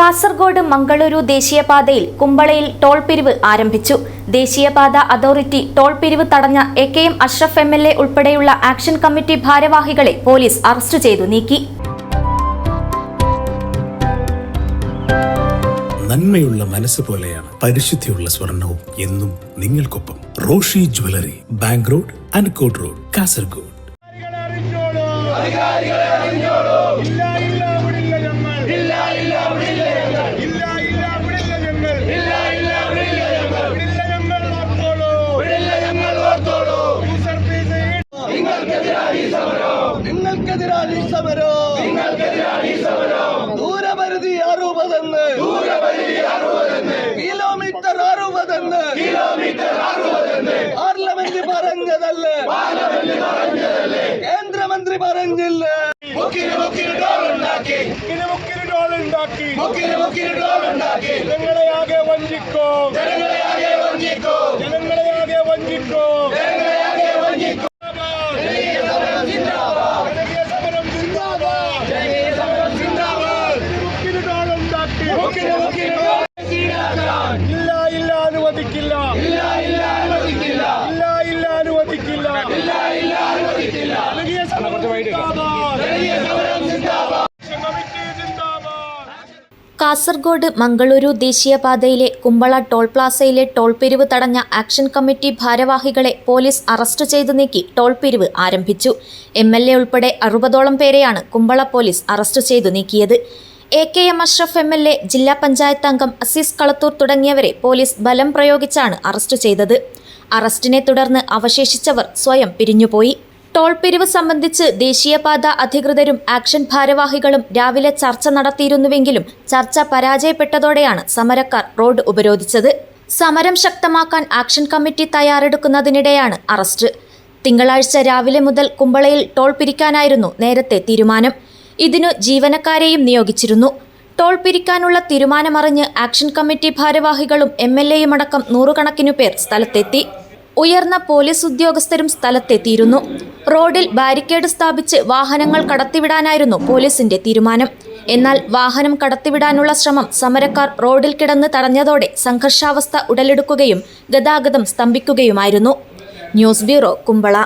കാസർഗോഡ് മംഗളൂരു ദേശീയപാതയിൽ കുമ്പളയിൽ ടോൾ പിരിവ് ആരംഭിച്ചു. ദേശീയപാത അതോറിറ്റി ടോൾ പിരിവ് തടഞ്ഞ A K M Ashraf M L A ഉൾപ്പെടെയുള്ള ആക്ഷൻ കമ്മിറ്റി ഭാരവാഹികളെ പോലീസ് അറസ്റ്റ് ചെയ്തു നീക്കി. നന്മയുള്ള മനസ്സ് പോലെയാണ് പരിശുദ്ധിയുള്ള സ്വർണവും എന്നും നിങ്ങൾക്കൊപ്പം Roshi jewellery bank road അൻകോട്ട് road Kasaragod. നിങ്ങൾക്കെതിരായി സമരോ ദൂരപരിധി അറുപതെന്ന്. ദൂരപരിധി അറുപതെന്ന്. കിലോമീറ്റർ അറുപതെന്ന്. കിലോമീറ്റർ അറുപതെന്ന്. പാർലമെന്റ് പറഞ്ഞതല്ലേ? പാർലമെന്റ് പറഞ്ഞതല്ലേ. കേന്ദ്രമന്ത്രി പറഞ്ഞില്ല. മുക്കിന് മുക്കിന് ഡോൾ ഉണ്ടാക്കി. മുക്കിന് മുക്കിന് ഡോൾ ഉണ്ടാക്കി. മുക്കിന് മുക്കിന് ഡോൾ ഉണ്ടാക്കി. ജനങ്ങളെ ആകെ വഞ്ചിക്കോ. ജനങ്ങളെ ആകെ വഞ്ചിക്കോ. ജനങ്ങളെ ആകെ വഞ്ചിക്കോ. അനുവദിക്കില്ല ഇല്ല ഇല്ല അനുവദിക്കില്ല. ഇല്ല ഇല്ല അനുവദിക്കില്ല. ഇല്ല ഇല്ല അനുവദിക്കില്ല. ജനകീയ സമരം കാസർഗോഡ് മംഗളൂരു ദേശീയപാതയിലെ കുമ്പള ടോൾ പ്ലാസയിലെ ടോൾ പിരിവ് തടഞ്ഞ ആക്ഷൻ കമ്മിറ്റി ഭാരവാഹികളെ പോലീസ് അറസ്റ്റ് ചെയ്തു നീക്കി ടോൾ പിരിവ് ആരംഭിച്ചു. എം എൽ എ ഉൾപ്പെടെ അറുപതോളം പേരെയാണ് കുമ്പള പോലീസ് അറസ്റ്റ് ചെയ്തു നീക്കിയത്. A K M Ashraf M L A ജില്ലാ പഞ്ചായത്ത് അംഗം അസീസ് കളത്തൂർ തുടങ്ങിയവരെ പോലീസ് ബലം പ്രയോഗിച്ചാണ് അറസ്റ്റ് ചെയ്തത്. അറസ്റ്റിനെ തുടർന്ന് അവശേഷിച്ചവർ സ്വയം പിരിഞ്ഞുപോയി. ടോൾ പിരിവ് സംബന്ധിച്ച് ദേശീയപാത അധികൃതരും ആക്ഷൻ ഭാരവാഹികളും രാവിലെ ചർച്ച നടത്തിയിരുന്നുവെങ്കിലും ചർച്ച പരാജയപ്പെട്ടതോടെയാണ് സമരക്കാർ റോഡ് ഉപരോധിച്ചത്. സമരം ശക്തമാക്കാൻ ആക്ഷൻ കമ്മിറ്റി തയ്യാറെടുക്കുന്നതിനിടെയാണ് അറസ്റ്റ്. തിങ്കളാഴ്ച രാവിലെ മുതൽ കുമ്പളയിൽ ടോൾ പിരിക്കാനായിരുന്നു നേരത്തെ തീരുമാനം. ഇതിനു ജീവനക്കാരെയും നിയോഗിച്ചിരുന്നു. ടോൾ പിരിക്കാനുള്ള തീരുമാനമറിഞ്ഞ് ആക്ഷൻ കമ്മിറ്റി ഭാരവാഹികളും എം എൽ എയും അടക്കം നൂറുകണക്കിനു പേർ സ്ഥലത്തെത്തി. ഉയർന്ന പോലീസ് ഉദ്യോഗസ്ഥരും സ്ഥലത്തെത്തിയിരുന്നു. റോഡിൽ ബാരിക്കേഡ് സ്ഥാപിച്ച് വാഹനങ്ങൾ കടത്തിവിടാനായിരുന്നു പോലീസിന്റെ തീരുമാനം. എന്നാൽ വാഹനം കടത്തിവിടാനുള്ള ശ്രമം സമരക്കാർ റോഡിൽ കിടന്ന് തടഞ്ഞതോടെ സംഘർഷാവസ്ഥ ഉടലെടുക്കുകയും ഗതാഗതം സ്തംഭിക്കുകയുമായിരുന്നു. News bureau Kumbla.